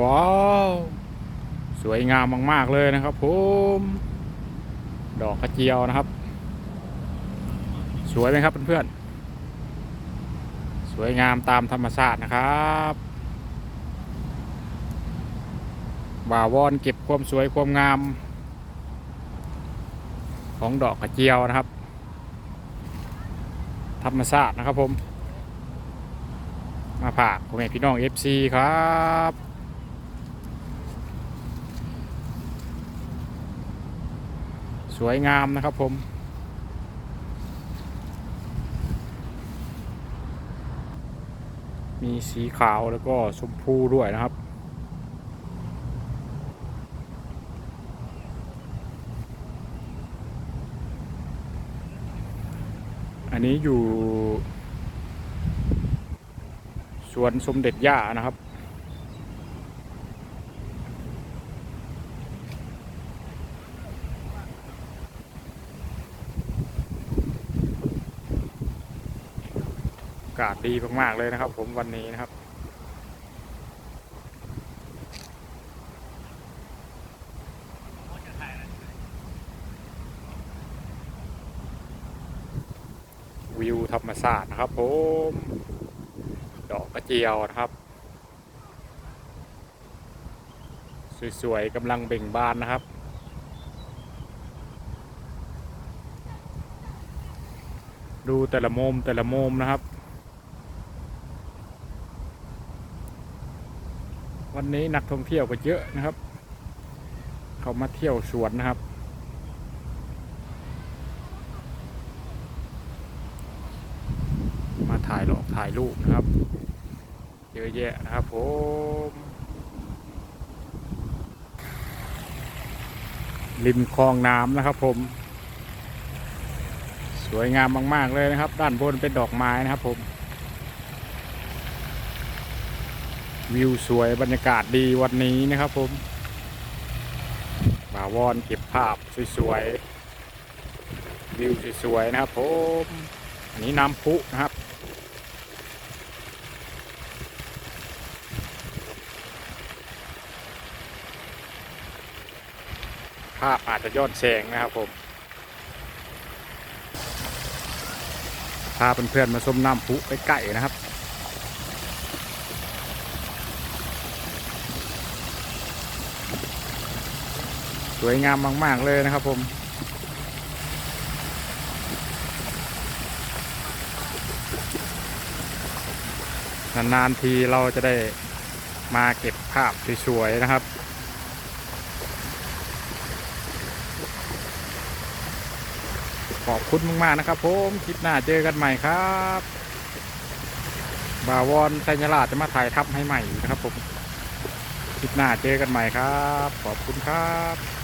ว้าว สวยงามมากๆเลยนะครับผมดอกกระเจียวนะครับ สวยไหมครับเพื่อนๆสวยงามตามธรรมชาตินะครับบ่าวอนเก็บความสวยความงาม ของดอกกระเจียวนะครับ ธรรมชาตินะครับผม มาฝากพ่อแม่พี่น้อง FC ครับ วยงามนะครับผม มีสีขาวแล้วก็ชมพูด้วยนะครับอันนี้อยู่สวนสมเด็จย่านะครับากาศดีมากๆเลยนะครับ ผมวันนี้นะครับ วิวธรรมศาสตร์นะครับผมดอกกระเจียวนะครับ สวยๆกำลังเบ่งบานนะครับดูแต่ละมุมแต่ละมุมนะครับ วันนี้นักท่องเที่ยวก็เยอะนะครับ เขามาเที่ยวสวนนะครับ มาถ่ายหลอกถ่ายรูปนะครับ เยอะแยะนะครับผมริมคลองน้ำนะครับผม สวยงามมาก ๆ เลยนะครับ ด้านบนเป็นดอกไม้นะครับผม วิวสวยบรรยากาศดีวันนี้นะครับผมมาวอนเก็บภาพสวยๆวิวสวยๆนะครับผมอันนี้น้ำพุนะครับภาพอาจจะย้อนแสงนะครับผมพาเพื่อนๆมาชมน้ำพุใกล้ๆนะครับ สวยงามมาก ๆ เลยนะครับผมนานๆทีเราจะได้มาเก็บภาพสวยๆนะครับ ขอบคุณมากๆนะครับผมคลิปหน้าเจอกันใหม่ครับ บาวอนชัยราจะมาถ่ายทับให้ใหม่นะครับผมคลิปหน้าเจอกันใหม่ครับ ขอบคุณครับ